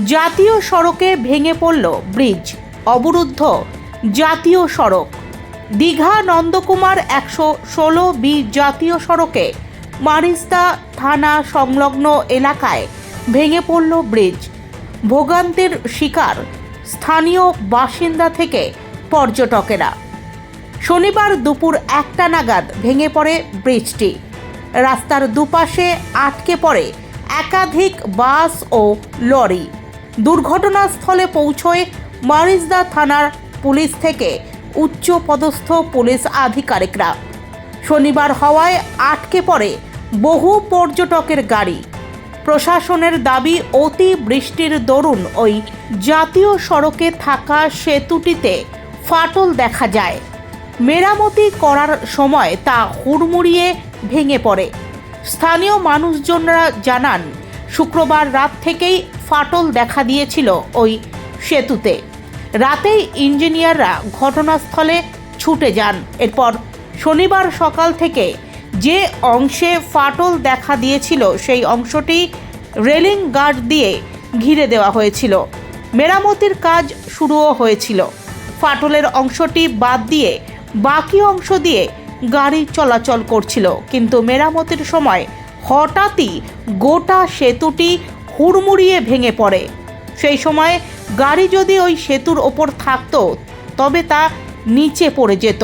জাতীয় সড়কে ভেঙে পড়ল ব্রিজ, অবরুদ্ধ জাতীয় সড়ক। দীঘা নন্দকুমার একশো ষোলো বি জাতীয় সড়কে মারিস্তা থানা সংলগ্ন এলাকায় ভেঙে পড়ল ব্রিজ। ভোগান্তির শিকার স্থানীয় বাসিন্দা থেকে পর্যটকেরা। শনিবার দুপুর একটা নাগাদ ভেঙে পড়ে ব্রিজটি। রাস্তার দুপাশে আটকে পড়ে একাধিক বাস ও লরি। দুর্ঘটনাস্থলে পৌঁছয় মারিজদা থানার পুলিশ থেকে উচ্চ পদস্থ পুলিশ আধিকারিকরা। শনিবার হওয়ায় আটকে পড়ে বহু পর্যটকের গাড়ি। প্রশাসনের দাবি, অতি বৃষ্টির দরুন ওই জাতীয় সড়কে থাকা সেতুটিতে ফাটল দেখা যায়। মেরামতি করার সময় তা হুড়মুড়িয়ে ভেঙে পড়ে। স্থানীয় মানুষজনরা জানান শুক্রবার রাত থেকেই ফাটল দেখা দিয়েছিল ওই সেতুতে। রাতেই ইঞ্জিনিয়াররা ঘটনাস্থলে ছুটে যান। এরপর শনিবার সকাল থেকে যে অংশে ফাটল দেখা দিয়েছিল, সেই অংশটি রেলিং গার্ড দিয়ে ঘিরে দেওয়া হয়েছিল। মেরামতির কাজ শুরুও হয়েছিল। ফাটলের অংশটি বাদ দিয়ে বাকি অংশ দিয়ে গাড়ি চলাচল করছিল। কিন্তু মেরামতির সময় হঠাৎই গোটা সেতুটি হুড়মুড়িয়ে ভেঙে পড়ে। সেই সময় গাড়ি যদি ওই সেতুর ওপর থাকতো, তবে তা নিচে পড়ে যেত।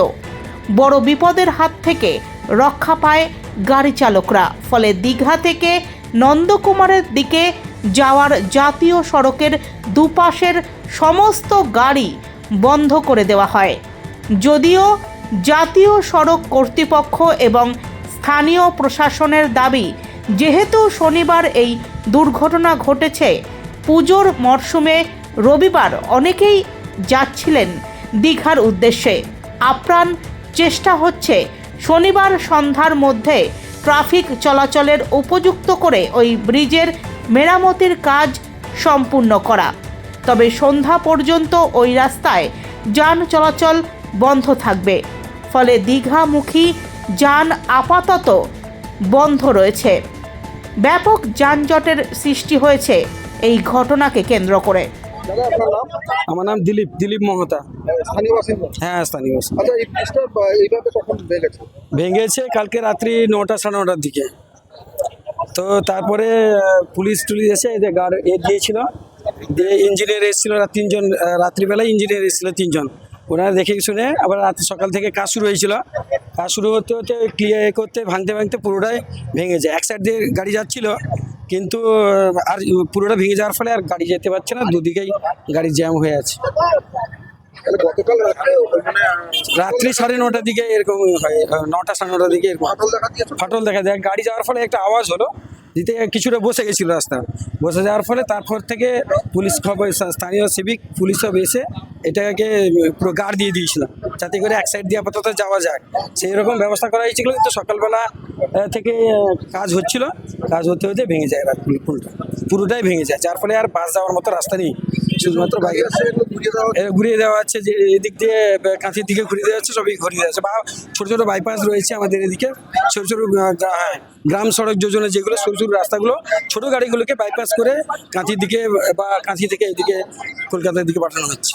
বড় বিপদের হাত থেকে রক্ষা পায় গাড়ি চালকরা। ফলে দীঘা থেকে নন্দকুমারের দিকে যাওয়ার জাতীয় সড়কের দুপাশের সমস্ত গাড়ি বন্ধ করে দেওয়া হয়। যদিও জাতীয় সড়ক কর্তৃপক্ষ এবং স্থানীয় প্রশাসনের দাবি, যেহেতু শনিবার এই দুর্ঘটনা ঘটেছে, পুজোর মরশুমে রবিবার অনেকেই যাচ্ছিলেন দীঘার উদ্দেশ্যে। আপ্রাণ চেষ্টা হচ্ছে শনিবার সন্ধ্যার মধ্যে ট্রাফিক চলাচলের উপযুক্ত করে ওই ব্রিজের মেরামতির কাজ সম্পূর্ণ করা। তবে সন্ধ্যা পর্যন্ত ওই রাস্তায় যান চলাচল বন্ধ থাকবে। ফলে দীঘামুখী যান আপাতত বন্ধ রয়েছে। ব্যাপক যানজটের সৃষ্টি হয়েছে এই ঘটনাকে কেন্দ্র করে। দাদা আপনার নাম? আমার নাম দিলীপ দিলীপ মহতা। হ্যাঁ স্থানীয় বাসিন্দা। আচ্ছা ভেঙেছে? ভেঙেছে কালকে রাত্রি নটা সাড়ে নটার দিকে। তো তারপরে পুলিশ টুলিশ এসে এদের গার্ড এ দিয়েছিল। দিয়ে ইঞ্জিনিয়ার এসেছিল তিনজন রাত্রিবেলায় ইঞ্জিনিয়ার এসেছিল তিনজন। ওনারা দেখে শুনে আবার রাত সকাল থেকে কাজ শুরু হয়েছিল। শুরু হতে হতে ক্লিয়ার এ করতে ভাঙতে ভাঙতে পুরোটাই ভেঙে যায়। এক সাইড দিয়ে গাড়ি যাচ্ছিল কিন্তু আর পুরোটা ভেঙে যাওয়ার ফলে আর গাড়ি যেতে পারছে না দুদিকেই গাড়ি জ্যাম হয়ে আছে। রাত্রে সাড়ে নটার দিকে এরকম হয় নটা সাড়ে নটার দিকে এরকম ফাটল দেখা ফাটল দেখা যায় গাড়ি যাওয়ার ফলে একটা আওয়াজ হলো দিতে কিছুটা বসে গেছিল রাস্তা। বসে যাওয়ার ফলে তারপর থেকে পুলিশ খবর স্থানীয় সিভিক পুলিশ সব এসে এটাকে পুরো গার্ড দিয়ে দিয়েছিল যাতে করে এক সাইড দিয়ে আপাতত যাওয়া যায়। সেই রকম ব্যবস্থা করা হয়েছিল কিন্তু সকালবেলা থেকে কাজ হচ্ছিল। কাজ হতে হতে ভেঙে যায় রাত পুলটা পুরোটাই ভেঙে যায়। যার ফলে আর বাস যাওয়ার মতো রাস্তা নেই। শুধুমাত্র এগুলো ঘুরিয়ে দেওয়া হচ্ছে। যে এদিক দিয়ে কাঁথির দিকে ঘুরিয়ে দেওয়া হচ্ছে সবই ঘুরিয়ে দেওয়া হচ্ছে বা ছোটো ছোটো বাইপাস রয়েছে আমাদের এদিকে। ছোটো ছোটো হ্যাঁ, গ্রাম সড়ক যোজনা যেগুলো সরু সরু রাস্তাগুলো ছোটো গাড়িগুলোকে বাইপাস করে কাঁথির দিকে বা কাঁথি থেকে এদিকে কলকাতার দিকে পাঠানো হচ্ছে।